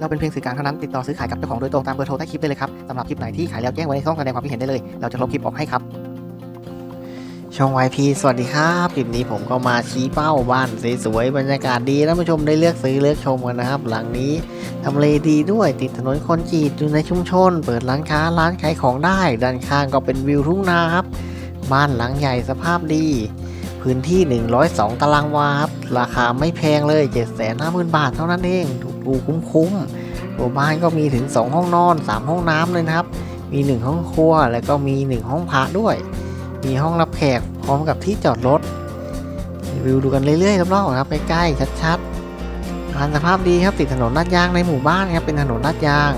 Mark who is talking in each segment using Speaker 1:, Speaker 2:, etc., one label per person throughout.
Speaker 1: เราเป็นเพียงสื่อกลางเท่านั้นติดต่อซื้อขายกับเจ้าของโดยตรงตามเบอร์โทรใต้คลิปได้เลยครับสำหรับคลิปไหนที่ขายแล้วแจ้งไว้ในช่องแสดงความคิดเห็นได้เลย เราจะลบคลิปออกให้ครับ ช่อง YP สวัสดีครับคลิปนี้ผมก็มาชี้เป้าบ้านสวยๆบรรยากาศดีท่านผู้ชมได้เลือกซื้อเลือกชมกันนะครับ หลังนี้ทำเลดีด้วยติดถนนคอนกรีตอยู่ในชุมชน เปิดร้านค้าร้านขายของได้ ด้านข้างก็เป็นวิวทุ่งนาครับบ้านหลังใหญ่สภาพดี พื้นที่ 102 ตารางวาครับราคาไม่แพงเลย 750,000 บาทเท่านั้นเอง ถูคุ้มๆตัวบ้านก็มีถึง 2 ห้องนอน 3 ห้องน้ำเลยนะครับ มี 1 ห้องครัว แล้วก็มี 1 ห้องพักด้วย มีห้องรับแขกพร้อมกับที่จอดรถรีวิวดูกันเรื่อยๆรอบๆครับใกล้ๆชัดๆบ้านสภาพดีครับติดถนนลาดยางในหมู่บ้านครับเป็นถนนลาดยาง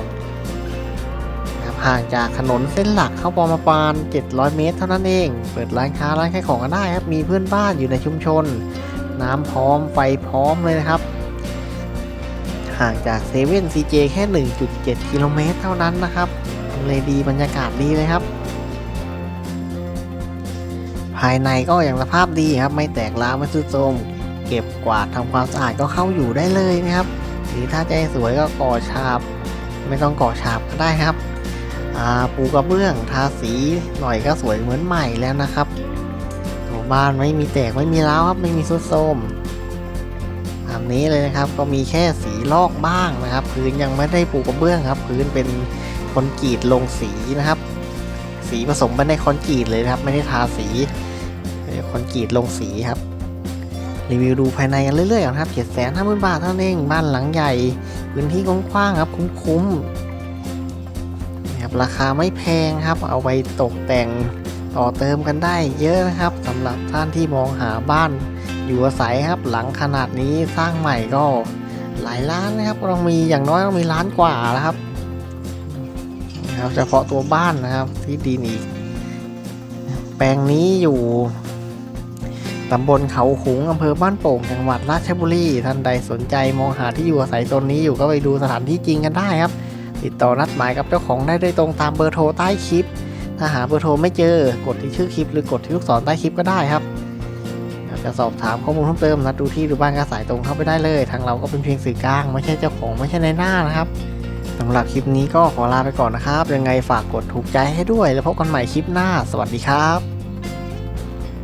Speaker 1: ครับห่างจากถนนเส้นหลักเข้าประมาณ 700 เมตรเท่านั้นเอง เปิดร้านค้าร้านขายของกันได้ครับ มีเพื่อนบ้านอยู่ในชุมชน น้ำพร้อมไฟพร้อมเลยนะครับ ห่างจากเซเว่นซีเจแค่ 1.7 กิโลเมตรเท่านั้นนะครับทำเลดีบรรยากาศดีเลยครับ ภายในก็อย่างสภาพดีครับ ไม่แตกร้าวไม่ทรุดโทรมเก็บกวาดทำความสะอาดก็เข้าอยู่ได้เลยนะครับ หรือถ้าใจสวยก็ก่อฉาบ ไม่ต้องก่อฉาบก็ได้ครับปูกระเบื้องทาสีหน่อยก็สวยเหมือนใหม่แล้วนะครับตัวบ้านไม่มีแตกไม่มีร้าวครับไม่มีทรุดโทรม ตามนี้เลยนะครับ ก็มีแค่สีลอกบ้างนะครับ พื้นยังไม่ได้ปูกระเบื้องครับ พื้นเป็นคอนกรีตลงสีนะครับ สีผสมไปในคอนกรีตเลยนะครับ ไม่ได้ทาสีคอนกรีตลงสีครับ รีวิวดูภายในกันเรื่อยๆครับเจ็ดแสนห้าหมื่นบาทเท่านั้นเองบ้านหลังใหญ่ พื้นที่กว้างๆครับ คุ้มๆนะครับราคาไม่แพงครับ เอาไปตกแต่งต่อเติมกันได้เยอะนะครับสำหรับท่านที่มองหาบ้าน อยู่อาศัยครับหลังขนาดนี้สร้างใหม่ก็หลายล้านนะครับต้องมีอย่างน้อยต้องมีล้านกว่าแล้วครับนะครับเฉพาะตัวบ้านนะครับที่ดินอีก แปลงนี้อยู่ตำบลเขาขุงอำเภอบ้านโป่งจังหวัดราชบุรีท่านใดสนใจมองหาที่อยู่อาศัยตนนี้อยู่ก็ไปดูสถานที่จริงกันได้ครับ ติดต่อนัดหมายกับเจ้าของได้โดยตรงตามเบอร์โทรใต้คลิป ถ้าหาเบอร์โทรไม่เจอกดที่ชื่อคลิปหรือกดที่ลูกศรใต้คลิปก็ได้ครับ จะสอบถามข้อมูลเพิ่มเติมนัดดูที่ดูบ้านก็สายตรงเข้าไปได้เลย ทางเราก็เป็นเพียงสื่อกลาง ไม่ใช่เจ้าของไม่ใช่ในหน้านะครับสำหรับคลิปนี้ก็ขอลาไปก่อนนะครับ ยังไงฝากกดถูกใจให้ด้วย แล้วพบกันใหม่คลิปหน้า สวัสดีครับ